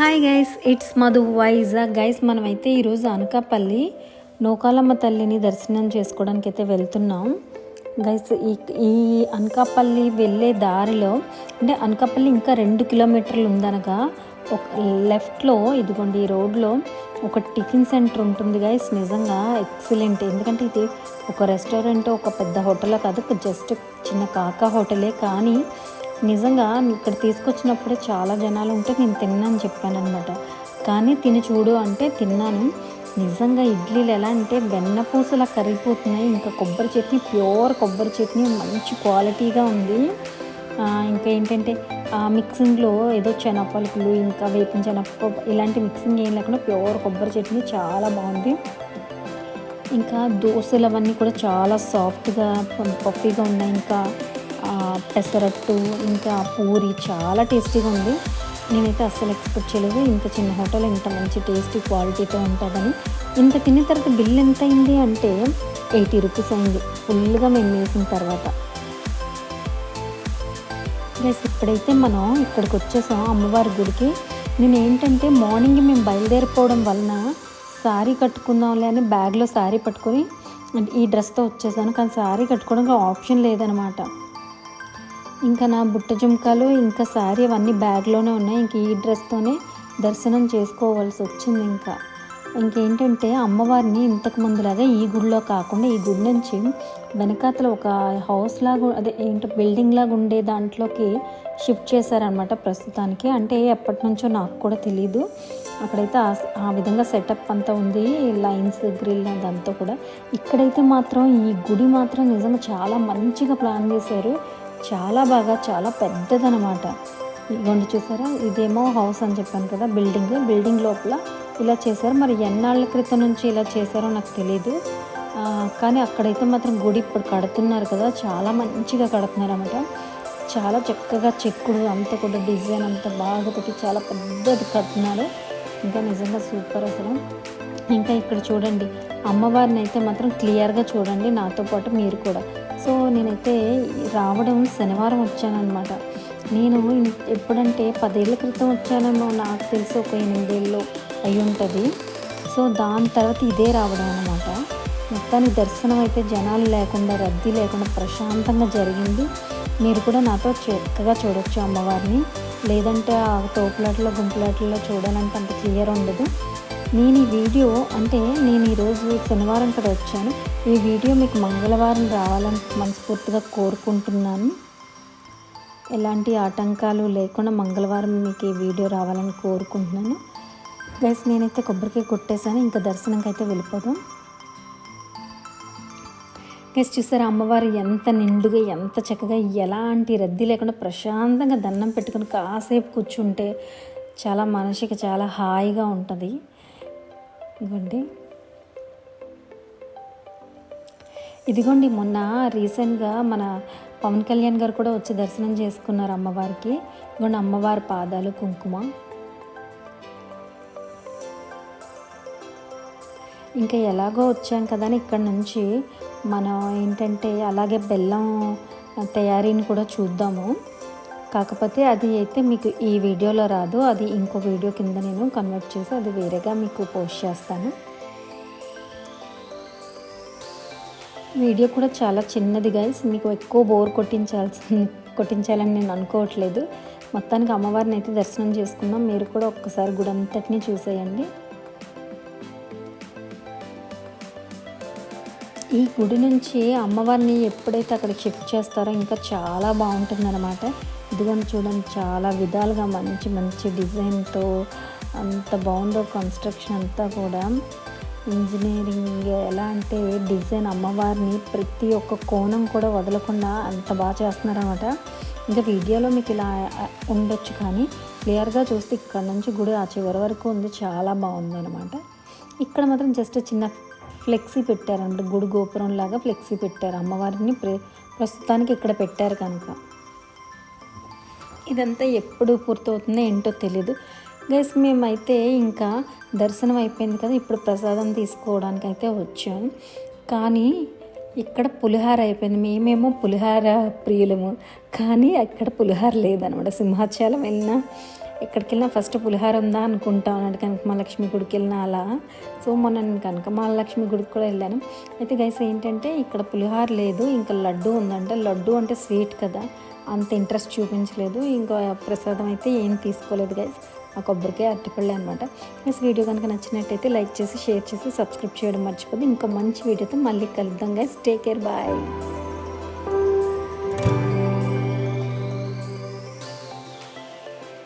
Hi guys it's Madhu Vizag guys మనమైతే ఈరోజు అనకాపల్లి నూకాలమ్మ తల్లిని దర్శనం చేసుకోవడానికి అయితే వెళ్తున్నాం. గైస్ ఈ ఈ అనకాపల్లి వెళ్ళే దారిలో అంటే అనకాపల్లి ఇంకా రెండు కిలోమీటర్లు ఉందనగా ఒక లెఫ్ట్లో ఇదిగోండి ఈ రోడ్లో ఒక టిఫిన్ సెంటర్ ఉంటుంది గైస్ నిజంగా ఎక్సలెంట్. ఎందుకంటే ఇది ఒక రెస్టారెంట్ ఒక పెద్ద హోటల్ కాదు జస్ట్ చిన్న కాకా హోటలే కానీ నిజంగా ఇక్కడ తీసుకొచ్చినప్పుడే చాలా జనాలు ఉంటే నేను తిన్నాను చెప్పాను అనమాట కానీ తిని చూడు అంటే తిన్నాను. నిజంగా ఇడ్లీలు ఎలా అంటే వెన్నపూసలా కరిగిపోతున్నాయి. ఇంకా కొబ్బరి చట్నీ ప్యూర్ కొబ్బరి చట్నీ మంచి క్వాలిటీగా ఉంది. ఇంకా ఏంటంటే ఆ మిక్సింగ్లో ఏదో చెనపలుకులు ఇంకా వేపిన చెనప్ప ఇలాంటి మిక్సింగ్ ఏం లేకుండా ప్యూర్ కొబ్బరి చట్నీ చాలా బాగుంది. ఇంకా దోశలు అవన్నీ కూడా చాలా సాఫ్ట్గా పఫీగా ఉన్నాయి. ఇంకా పెసరట్టు ఇంకా పూరి చాలా టేస్టీగా ఉంది. నేనైతే అస్సలు ఎక్స్పెక్ట్ చేయలేదు. ఇంత చిన్న హోటల్ ఇంత మంచి టేస్టీ క్వాలిటీతో ఉంటుందని. ఇంత తిన్న తర్వాత బిల్ ఎంత అయింది అంటే ఎయిటీ రూపీస్ అయింది. ఫుల్గా మేము వేసిన తర్వాత. ప్లస్ ఇప్పుడైతే మనం ఇక్కడికి వచ్చేసాం అమ్మవారి గుడికి. నేను ఏంటంటే మార్నింగ్ మేము బయలుదేరిపోవడం వలన శారీ కట్టుకుందాంలే అని బ్యాగ్లో శారీ పట్టుకొని ఈ డ్రెస్తో వచ్చేసాను. కానీ శారీ కట్టుకోవడానికి ఆప్షన్ లేదనమాట ఇంకా నా బుట్ట జుంకాలు ఇంకా శారీ అవన్నీ బ్యాగ్లోనే ఉన్నాయి. ఇంక ఈ డ్రెస్తోనే దర్శనం చేసుకోవాల్సి వచ్చింది ఇంకా. ఇంకేంటంటే అమ్మవారిని ఇంతకు ముందులాగా ఈ గుడిలో కాకుండా ఈ గుడి నుంచి వెనకాతల ఒక హౌస్ లాగా అదే ఏంటో బిల్డింగ్ లాగా ఉండే దాంట్లోకి షిఫ్ట్ చేశారనమాట ప్రస్తుతానికి. అంటే ఎప్పటి నుంచో నాకు కూడా తెలీదు. అక్కడైతే ఆ- ఆ విధంగా సెటప్ అంతా ఉంది లైన్స్ గ్రిల్ అదంతా కూడా. ఇక్కడైతే మాత్రం ఈ గుడి మాత్రం నిజంగా చాలా మంచిగా ప్లాన్ చేశారు. చాలా బాగా చాలా పెద్దదనమాట. ఇదిగోండి చూసారా? ఇదేమో హౌస్ అని చెప్పాను కదా బిల్డింగ్. బిల్డింగ్ లోపల ఇలా చేశారు. మరి ఎన్నాళ్ళ క్రితం నుంచి ఇలా చేశారో నాకు తెలియదు కానీ అక్కడైతే మాత్రం గుడి ఇప్పుడు కడుతున్నారు కదా చాలా మంచిగా కడుతున్నారు అనమాట చాలా చక్కగా చెక్కుడు అంతా కూడా డిజైన్ అంతా బాగా పెట్టి చాలా పెద్దది కడుతున్నారు. ఇంకా నిజంగా సూపర్ అసలు. ఇంకా ఇక్కడ చూడండి అమ్మవారిని అయితే మాత్రం క్లియర్గా చూడండి నాతో పాటు మీరు కూడా. సో నేనైతే రావడం శనివారం వచ్చానమాట నేను ఎప్పుడంటే పదేళ్ళ క్రితం వచ్చానేమో నాకు తెలిసి ఒక ఎనిమిదేళ్ళు అయి ఉంటుంది. సో దాని తర్వాత ఇదే రావడం అనమాట మొత్తానికి దర్శనం అయితే జనాలు లేకుండా రద్దీ లేకుండా ప్రశాంతంగా జరిగింది. మీరు కూడా నాతో చక్కగా చూడొచ్చు అమ్మవారిని. లేదంటే ఆ తోపులాట్లో గుంపులాట్లలో చూడాలంటే అంత క్లియర్ ఉండదు. నేను ఈ వీడియో అంటే నేను ఈరోజు శనివారం కూడా వచ్చాను. ఈ వీడియో మీకు మంగళవారం రావాలని మనస్ఫూర్తిగా కోరుకుంటున్నాను. ఎలాంటి ఆటంకాలు లేకుండా మంగళవారం మీకు ఈ వీడియో రావాలని కోరుకుంటున్నాను. ప్లస్ నేనైతే కొబ్బరికాయ కొట్టేశాను. ఇంకా దర్శనంకి అయితే వెళ్ళిపోదాం. గైస్ చూసారా అమ్మవారు ఎంత నిండుగా ఎంత చక్కగా ఎలాంటి రద్దీ లేకుండా ప్రశాంతంగా దండం పెట్టుకుని కాసేపు కూర్చుంటే చాలా మనసుకి చాలా హాయిగా ఉంటుంది. ఇదిగోండి. ఇదిగోండి మొన్న రీసెంట్గా మన పవన్ కళ్యాణ్ గారు కూడా వచ్చి దర్శనం చేసుకున్నారు అమ్మవారికి. ఇదిగోండి అమ్మవారి పాదాలు కుంకుమ. ఇంకా ఎలాగో వచ్చాం కదా అని ఇక్కడ నుంచి మనం ఏంటంటే అలాగే బెల్లం తయారీని కూడా చూద్దాము. కాకపోతే అది అయితే మీకు ఈ వీడియోలో రాదు. అది ఇంకో వీడియో కింద నేను కన్వర్ట్ చేసి అది వేరేగా మీకు పోస్ట్ చేస్తాను. వీడియో కూడా చాలా చిన్నది గైస్ మీకు ఎక్కువ బోర్ కొట్టించాల్సి కొట్టించాలని నేను అనుకోవట్లేదు. మొత్తానికి అమ్మవారిని అయితే దర్శనం చేసుకున్నాం. మీరు కూడా ఒక్కసారి గుడి అంతటినీ చూసేయండి. ఈ గుడి నుంచి అమ్మవారిని ఎప్పుడైతే అక్కడ షిఫ్ట్ చేస్తారో ఇంకా చాలా బాగుంటుందన్నమాట. ఇదిగోండి చూడండి చాలా విధాలుగా మంచి మంచి డిజైన్తో అంత బాగుందో కన్స్ట్రక్షన్ అంతా కూడా. ఇంజనీరింగ్ ఎలా అంటే డిజైన్ అమ్మవారిని ప్రతి ఒక్క కోణం కూడా వదలకుండా అంత బాగా చేస్తున్నారన్నమాట. ఇంకా వీడియోలో మీకు ఇలా ఉండొచ్చు కానీ క్లియర్గా చూస్తే ఇక్కడ నుంచి గుడి ఆ చివరి వరకు ఉంది చాలా బాగుంది అనమాట ఇక్కడ మాత్రం జస్ట్ చిన్న ఫ్లెక్సీ పెట్టారంట గుడి గోపురం లాగా ఫ్లెక్సీ పెట్టారు అమ్మవారిని. ప్ర ప్రస్తుతానికి ఇక్కడ పెట్టారు కనుక. ఇదంతా ఎప్పుడు పూర్తవుతుందో ఏంటో తెలీదు. గైస్ మేమైతే ఇంకా దర్శనం అయిపోయింది కదా ఇప్పుడు ప్రసాదం తీసుకోవడానికి అయితే వచ్చాం. కానీ ఇక్కడ పులిహార అయిపోయింది. మేమేమో పులిహార ప్రియులము కానీ అక్కడ పులిహార లేదనమాట. సింహాచలం వెళ్ళినా ఎక్కడికి వెళ్ళినా ఫస్ట్ పులిహార ఉందా అనుకుంటాం అంటే కనకమహాలక్ష్మి గుడికి వెళ్ళినా అలా. సో మొన్న నేను కనకమహాలక్ష్మి గుడికి కూడా వెళ్ళాను. అయితే గైస్ ఏంటంటే ఇక్కడ పులిహార లేదు ఇంకా లడ్డు ఉందంటే. లడ్డు అంటే స్వీట్ కదా. అంత ఇంట్రెస్ట్ చూపించలేదు. ఇంకా ప్రసాదం అయితే ఏం తీసుకోలేదు గైస్ ఆ కొబ్బరికాయ అరటిపళ్ళే అనమాట గైస్ వీడియో కనుక నచ్చినట్టయితే లైక్ చేసి షేర్ చేసి సబ్స్క్రైబ్ చేయడం మర్చిపోదు ఇంకా మంచి వీడియోతో మళ్ళీ కలుద్దాం గైస్ టేక్ కేర్ బాయ్